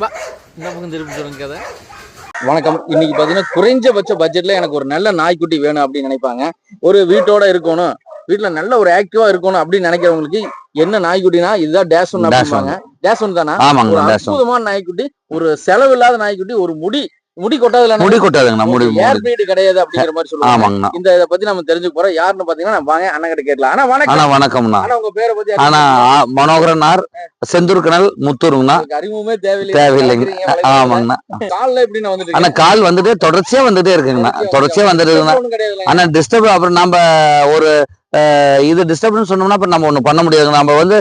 வா இந்த பக்கம் திருப்பி சொல்லுங்க கதை வணக்கம். இன்னைக்கு பாத்தீங்கன்னா குறைஞ்சபட்ச பட்ஜெட்ல எனக்கு ஒரு நல்ல நாய்க்குட்டி வேணும் அப்படின்னு நினைப்பாங்க. ஒரு வீட்டோட இருக்கணும். வீட்டுல நல்ல ஒரு ஆக்டிவா இருக்கணும் அப்படின்னு நினைக்கிறவங்களுக்கு என்ன நாய்க்குட்டினா இதுதான் டேஷ் ஒன் அப்படிம்பாங்க. டேஷ் ஒன் தானா ஒரு அற்புதமான நாய்க்குட்டி ஒரு செலவு இல்லாத நாய்க்குட்டி ஒரு முடி முடி கொட்டாதுல முடி கொட்டாதுங்கண்ணா முடி ஏர் முடி. பிரீடு கிடையாது அப்படிங்கிற மாதிரி சொல்லுவாங்க. ஆமாங்கண்ணா. இந்த இதை பத்தி நம்ம தெரிஞ்சுக்க போறோம். யாருன்னு பாத்தீங்கன்னா நான் வாங்க அண்ணன் கிட்ட கேட்கலாம். ஆனா வணக்கம். அண்ணா வணக்கம்ண்ணா. ஆனா உங்க பேரை பத்தி ஆனா மனோகரனார் செந்தூர்கனல் முத்தூருங்கண்ணா. அறிமுகமே தேவையில்லை. தேவையில்லைங்க. ஆமாங்கண்ணா. கால்ல எப்படி நான் வந்துட்டு ஆனா கால் வந்துட்டு தொடர்ச்சியா வந்துட்டே இருக்குங்கண்ணா. தொடர்ச்சியா வந்துட்டு. ஆனா டிஸ்டர்ப் அப்புறம் நம்ம ஒரு இது டிஸ்டர்பன்ஸ் சொன்னோம்னா அப்புறம் நம்ம ஒண்ணு பண்ண முடியாதுங்க நம்ம வந்து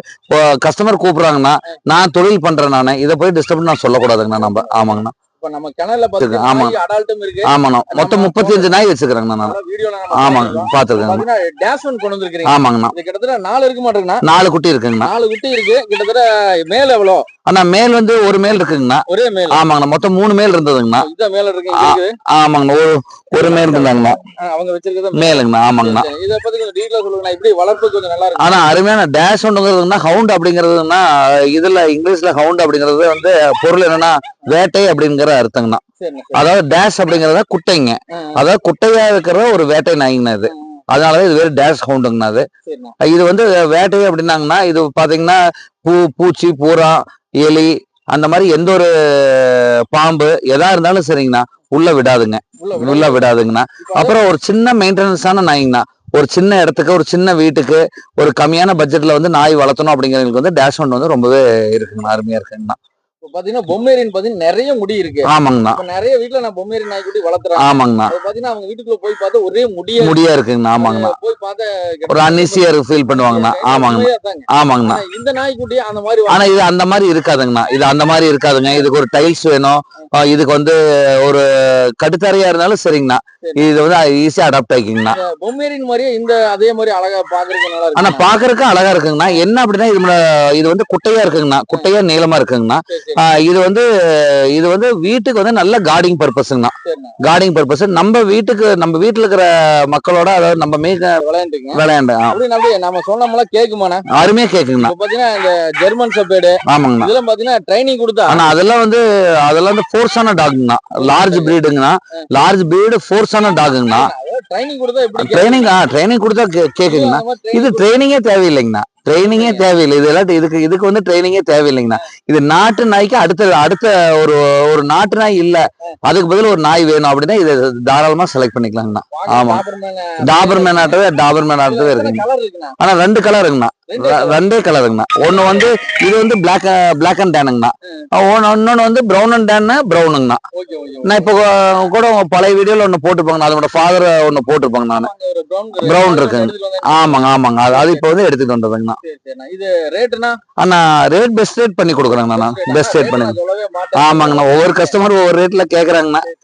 கஸ்டமர் கூப்பிடுறாங்கன்னா நான் தொழில் பண்றேன் நானு. இதை போய் டிஸ்டர்ப் நான் சொல்லக்கூடாதுங்கண்ணா நம்ம. ஆமாங்கண்ணா. இப்ப நம்ம கிணறுல பாத்தீங்கன்னா ஆமா. அடால்ட்டும் இருக்கு. ஆமாண்ணா மொத்தம் முப்பத்தி அஞ்சு நாய் நான். வீடியோல நம்ம ஆமாங்க. பாத்துருக்கேங்க. டேஷ் ஒன் கொண்டு வந்திருக்கீங்க ஆமாங்கண்ணா கிட்டத்தட்ட நாலு இருக்க மாட்டேங்குண்ணா நாலு குட்டி இருக்குங்கண்ணா. நாலு குட்டி இருக்கு. கிட்டத்தட்ட மேல் எவ்வளோ? ஆனா மேல் வந்து ஒரு மேல் இருக்குங்கண்ணா. ஒரே மேல். ஆமாங்கண்ணா மொத்தம் மூணு மேல் இருந்ததுங்கண்ணா. இதான் மேல இருக்கு ஆமாங்கண்ணா ஒரு ஒரு மேல் இருந்தாங்கண்ணா. அவங்க வச்சிருக்கிறது மேலுங்கண்ணா ஆமாங்கண்ணா. இத பத்தி கொஞ்சம் டீட்டெயிலா சொல்லுங்க இப்படி வளர்ப்பு கொஞ்சம் நல்லா இருக்கு ஆனா அருமையான டேஷ் ஒன்றுங்கிறதுனா ஹவுண்ட் அப்படிங்கிறதுனா இதுல இங்கிலீஷ்ல ஹவுண்ட் அப்படிங்கிறது வந்து பொருள் என்னன்னா வேட்டை அப்படிங்கிற அர்த்தங்கண்ணா. அதாவது டேஷ் அப்படிங்கறத குட்டைங்க. அதாவது குட்டையா இருக்கிற ஒரு வேட்டை நாய்ங்கண்ணா இது. அதனாலதான் இது வேறு டேஷ் ஹவுண்டுங்கண்ணா அது இது வந்து வேட்டை அப்படின்னாங்கன்னா இது பாத்தீங்கன்னா பூ பூச்சி பூரா எலி அந்த மாதிரி எந்த ஒரு பாம்பு எதா இருந்தாலும் சரிங்கண்ணா உள்ள விடாதுங்க. உள்ள விடாதுங்கண்ணா. அப்புறம் ஒரு சின்ன மெயின்டெனன்ஸான நாய்ங்கண்ணா. ஒரு சின்ன இடத்துக்கு ஒரு சின்ன வீட்டுக்கு ஒரு கம்மியான பட்ஜெட்ல வந்து நாய் வளர்த்தணும் அப்படிங்கிறவங்களுக்கு வந்து டேஷ் ஒன் வந்து ரொம்பவே இருக்குங்கண்ணா அருமையா இருக்குங்கண்ணா. பாத்தீங்கன்னா பொம்மேரின் பாத்தீங்கன்னா நிறைய முடி இருக்கு. ஆமாங்கண்ணா. நிறைய வீட்டுல நான் பொம்மேரி நாய்க்குட்டி வளர்த்துறேன். ஆமாங்கண்ணா. பாத்தீங்கன்னா அவங்க வீட்டுக்குள்ள போய் பார்த்தா ஒரே முடிய முடியா இருக்குங்கண்ணா ஆமாங்கண்ணா. போய் பார்த்தா ஒரு அன்இசியா ஃபீல் பண்ணுவாங்கண்ணா. ஆமாங்கண்ணா. ஆமாங்கண்ணா. இந்த நாய்க்குட்டி அந்த மாதிரி ஆனா இது அந்த மாதிரி இருக்காதுங்கண்ணா. இது அந்த மாதிரி இருக்காதுங்க. இதுக்கு ஒரு டைல்ஸ் வேணும். இதுக்கு வந்து ஒரு கட்டுத்தரையா இருந்தாலும் சரிங்கண்ணா. இது வந்து ஈஸியா அடாப்ட் ஆகிக்குங்கண்ணா இந்த பொம்மேரின் மாதிரியே இந்த அதே மாதிரி அழகா பாக்குறதுக்கு ஆனா பாக்குறதுக்கு அழகா இருக்குங்கண்ணா. என்ன அப்படின்னா இது இது வந்து குட்டையா இருக்குங்கண்ணா. குட்டையா நீளமா இருக்குங்கண்ணா. இது வந்து இது வந்து வீட்டுக்கு வந்து நல்ல கார்டிங் பர்பஸ்ங்கண்ணா சரிண்ணா கார்டிங் பர்பஸ் நம்ம வீட்டுக்கு நம்ம வீட்டுல இருக்கிற மக்களோட அதாவது நம்ம விளையாண்டுங்க. விளையாண்டு நம்ம சொன்னோம்னா கேக்குமாண்ணா அருமையா கேக்குங்கண்ணா பாத்தீங்கன்னா இந்த ஜெர்மன் சப்பேடு ஆமாங்கண்ணா. இதெல்லாம் பாத்தீங்கன்னா ட்ரைனிங் கொடுத்தா? ஆனா அதெல்லாம் வந்து அதெல்லாம் வந்து ஃபோர்ஸான டாகுங்கண்ணா லார்ஜ் பிரீடுங்கண்ணா லார்ஜ் பிரீடு ஃபோர்ஸான டாகுங்கண்ணா ட்ரைனிங் கொடுத்தா ட்ரைனிங் ட்ரைனிங் கொடுத்தா கேக்குங்கண்ணா இது ட்ரைனிங்கே தேவையில்லைங்கண்ணா. ட்ரைனிங்கே தேவையில்லை. இது எல்லாம் இதுக்கு இதுக்கு வந்து ட்ரைனிங்கே தேவையில்லைங்கண்ணா. இது நாட்டு நாய்க்கு அடுத்த அடுத்த ஒரு ஒரு நாட்டு நாய் இல்ல. அதுக்கு பதில் ஒரு நாய் வேணும் அப்படின்னா இதை தாராளமா செலக்ட் பண்ணிக்கலாங்கண்ணா. ஆமா. டாபர் மேன் ஆட்டவே டாபர் மேன் ஆட்டவே இருக்குங்க கலர் இருக்குண்ணா? ஆனா ரெண்டு கலருங்கண்ணா ரெண்டு ரெ- ரெண்டே கலருங்கண்ணா ஒண்ணு வந்து இது வந்து பிளாக் பிளாக் அண்ட் டேனுங்கண்ணா இன்னொன்னு வந்து ப்ரௌன் அண்ட் டேன் ப்ரௌனுங்கண்ணா நான் இப்போ கூட பழைய வீடியோல ஒண்ணு போட்டுருப்பாங்க அதோட ஃபாதர் ஒண்ணு போட்டிருப்பாங்க நான். Brown இருக்குங்க. ஆமாங்க ஆமாங்க. அது அது இப்போ வந்து எடுத்துட்டு வந்ததுங்கண்ணா. இது ரேட்டுனா ஆனா ரேட் பெஸ்ட் ரேட் பண்ணி கொடுக்குறேங்கண்ணா பெஸ்ட் ரேட் பண்ணி ஆமாங்கண்ணா. ஒவ்வொரு கஸ்டமர் ஒவ்வொரு ரேட்ல சரி,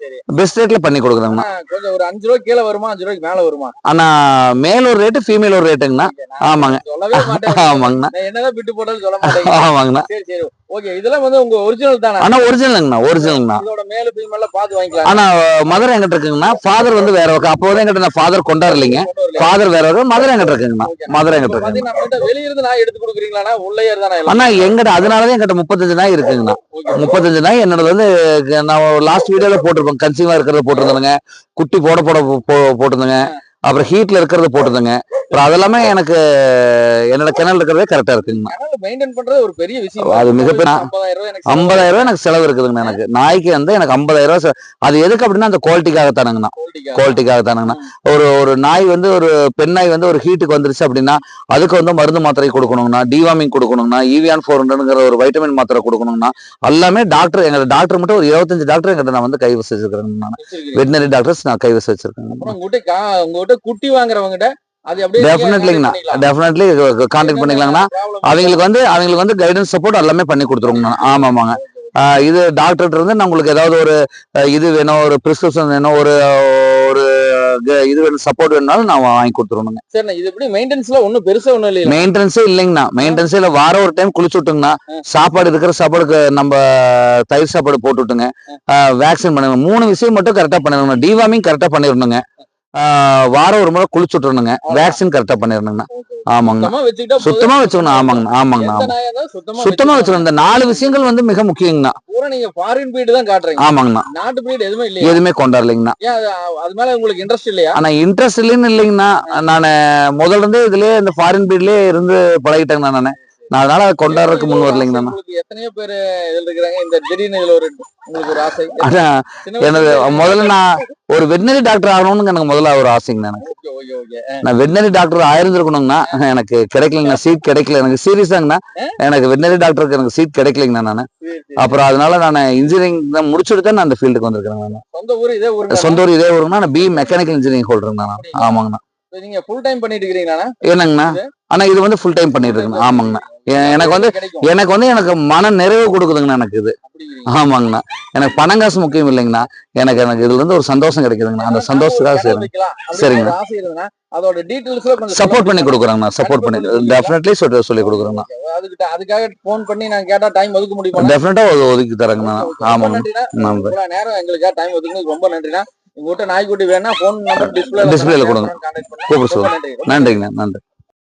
சரி. பெஸ்ட் ரேட்ல பண்ணி கொடுக்குறேங்கண்ணா. கொஞ்சம் ஒரு அஞ்சு ரூபாய் கீழே வருமா? அஞ்சு ரூபாய்க்கு மேல வருமா? ஆனா மேல் ஒரு ரேட்டு ஃபீமேல் ஒரு ரேட்டுங்கண்ணா ஆமாங்க. ஆமாங்கண்ணா. என்னதான் பிட்டு போட்டாலும் சொல்ல மாட்டேங்க ஆமாங்கண்ணா. சரி சரி. ஓகே இதெல்லாம் வந்து உங்க ஒரிஜினல் தானே? ஆனா ஒரிஜினலுங்கண்ணா ஒரிஜினலுங்கண்ணா இதோட மேல பார்த்து வாங்கிக்கலாம். ஆனா மதர் எங்கிட்ட இருக்குங்கண்ணா. ஃபாதர் வந்து வேற பக்கம் அப்போ எங்கிட்ட நான் ஃபாதர் கொண்டாடலைங்க கொண்டு வரல. ஃபாதர் வேற பக்கம் மதர் எங்கிட்ட இருக்குங்கண்ணா. மதர் எங்கிட்ட நம்மகிட்ட வெளிய இருந்து நான் எடுத்து கொடுக்குறீங்களா? உள்ளே தானே அண்ணா எங்கிட்ட அதனாலதான் எங்கிட்ட முப்பத்தஞ்சு நாய் இருக்குங்கண்ணா. முப்பத்தஞ்சு நாய் என்னோட வந்து நான் லாஸ்ட் வீடியோல போட்டிருப்பேன். கன்சியூமா இருக்கிறத போட்டிருந்தேங்க குட்டி போட போட போட்டிருந்தேங்க அப்புறம் ஹீட்ல இருக்கிறத போட்டிருந்தேங்க அப்புறம் அதெல்லாமே எனக்கு என்னோட கிணல் இருக்கிறதே கரெக்டா இருக்குங்கண்ணா ஒரு பெரிய விஷயம். அது மிகப்பெரிய- 50000 ரூபாய் எனக்கு ஐம்பதாயிரம் ரூபாய் எனக்கு செலவு இருக்குதுங்கண்ணா எனக்கு. நாய்க்கு வந்து எனக்கு ஐம்பதாயிரம் ரூபாய் அது எதுக்கு அப்படின்னா அந்த குவாலிட்டிக்காக தானுங்கண்ணா. குவாலிட்டிக்கா குவாலிட்டிக்காக தானுங்கண்ணா. ஒரு ஒரு நாய் வந்து ஒரு பெண் நாய் வந்து ஒரு ஹீட்டுக்கு வந்துருச்சு அப்படின்னா அதுக்கு வந்து மருந்து மாத்திரை கொடுக்கணுங்கண்ணா. டிவாமிங் கொடுக்கணுங்கண்ணா. ஈவியான் ஃபோர் ஹண்ட்ரட்ங்கிற ஒரு வைட்டமின் மாத்திரை கொடுக்கணுங்கண்ணா. எல்லாமே டாக்டர் எங்க டாக்டர் மட்டும் ஒரு இருபத்தஞ்சு டாக்டர் எங்கிட்ட நான் வந்து கைவசம் வச்சிருக்கிறேன் நான் வச்சிருக்கீங்க. வெட்டினரி டாக்டர்ஸ் நான் கைவசம் வச்சிருக்கேன் உங்ககிட்ட குட்டி வாங்குறவங்ககிட்ட டெஃபினெட்லிங்கண்ணா டெஃபினெட்லி கான்டாக்ட் பண்ணிக்கலாங்கண்ணா. அவங்களுக்கு வந்து அவங்களுக்கு வந்து கைடன்ஸ் சப்போர்ட் எல்லாமே பண்ணி கொடுத்துருங்கண்ணா ஆமா ஆமாங்க ஆஹ் இது டாக்டர்கிட்ட இருந்து நான் உங்களுக்கு ஏதாவது ஒரு இது வேணும் ஒரு பிரிஸ்கிரிப்ஷன் வேணும் ஒரு ஒரு இது வேணும் சப்போர்ட் வேணும்னாலும் நான் வாங்கி கொடுத்துருவேனுங்க சரிண்ணா இது எப்படி மெயின்டெனன்ஸ்ல ஒண்ணும் பெருசா ஒண்ணும் இல்லையா மெயின்டெனன்ஸே இல்லைங்கண்ணா. மெயின்டெனன்ஸே இல்லை வாரம் ஒரு டைம் குளிச்சு விட்டுங்கண்ணா. சாப்பாடு இருக்கிற சாப்பாடுக்கு நம்ம தயிர் சாப்பாடு போட்டு விட்டுங்க. வேக்சின் பண்ணுங்க மூணு விஷயம் மட்டும் கரெக்டாக பண்ணிடணும் டிவார்மிங் கரெக்டாக பண்ணிடணுங்க. வாரம் ஒரு முறை குளிச்சு விட்டுறணுங்க. வேக்சின் கரெக்டாக பண்ணிடணுங்கண்ணா. ஆமாங்கண்ணா. சுத்தமா வச்சுக்கணும். ஆமாங்கண்ணா ஆமாங்கண்ணா சுத்தமா வச்சுக்கணும். இந்த நாலு விஷயங்கள் வந்து மிக முக்கியங்கண்ணா. நீங்க ஃபாரின் பிரீடு தான் காட்டுறீங்க. ஆமாங்கண்ணா. நாட்டு பிரீடு எதுவுமே இல்லையா? எதுவுமே கொண்டாடலைங்கண்ணா. அது அது மேல உங்களுக்கு இன்ட்ரெஸ்ட் இல்லையா? ஆனா இன்ட்ரெஸ்ட் இல்லைன்னு இல்லைங்கண்ணா. நான் முதல்ல இருந்தே இதுலயே இந்த ஃபாரின் பீட்லயே இருந்து பழகிட்டேங்கண்ணா நானு. நான் அதனால அதை கொண்டாடுறதுக்கு முன் வரலைங்கண்ணா எத்தனையோ பேர் இருக்கிறாங்க இந்த திடீர்னு இதுல ஒரு உங்களுக்கு ஒரு ஆசை. சின்ன எனது முதல்ல நான் ஒரு வெட்டினரி டாக்டர் ஆகணும்னு எனக்கு முதல்ல ஒரு ஆசைங்கண்ணா எனக்கு நான் வெட்டினரி டாக்டர் ஆயிருந்திருக்கணுங்கண்ணா எனக்கு கிடைக்கலைங்கண்ணா சீட் கிடைக்கல. எனக்கு சீரியஸாங்கண்ணா எனக்கு வெட்டினரி டாக்டருக்கு எனக்கு சீட் கிடைக்கலைங்கண்ணா நான். அப்புறம் அதனால நான் இன்ஜினியரிங் தான் முடிச்சுட்டு தான் நான் அந்த ஃபீல்டுக்கு வந்திருக்கிறேன் நான் சொந்த ஊர் இதே ஊருங்க சொந்த ஊர் இதே ஊருங்கண்ணா நான் பி மெக்கானிக்கல் இன்ஜினியரிங் ஹோல்டருங்கண்ணா ஆமாங்கண்ணா நீங்க ஃபுல் டைம் பண்ணிட்டு இருக்கிறீங்களா என்னங்கண்ணா? ஆனா இது வந்து ஃபுல் டைம் பண்ணிட்டு இருக்குண்ணா. ஆமாங்கண்ணா. எனக்கு வந்து எனக்கு வந்து எனக்கு மன நிறைவு கொடுக்குதுங்கண்ணா எனக்கு இது. ஆமாங்கண்ணா. எனக்கு பணம் காசு முக்கியம் இல்லைங்கண்ணா. எனக்கு எனக்கு இதுல இருந்து ஒரு சந்தோஷம் கிடைக்குதுங்கண்ணா. அந்த சந்தோஷத்துக்காக ஒரு செய்யறேன் இடம் வைக்கலாம் அப்படின்னு சரிங்க. ஒரு ஆசை இருந்ததுன்னா, அதோட டீடைல்ஸ்ல கொஞ்சம் சப்போர்ட் பண்ணி கொடுக்குறாங்கண்ணா. சப்போர்ட் பண்ணி. டெஃபினெட்லி சொல்லி சொல்லி கொடுக்குறேங்கண்ணா. அதுக்கிட்ட அதுக்காக போன் பண்ணி நான் கேட்டா டைம் ஒதுக்க முடியுமா டெஃபினட்டா ஒதுக்கி தரேங்கண்ணா. ஆமாங்க நேரம் எங்களுக்காக டைம் ஒதுக்குனதுக்கு ரொம்ப நன்றிண்ணா. உங்ககிட்ட நாய்க்குட்டி வேணா போன் நம்பர் டிஸ்பிளே Display ல கொடுங்க. கூப்பிட சொல்லுங்க. நன்றி நன்றிங்கண்ணா நன்றி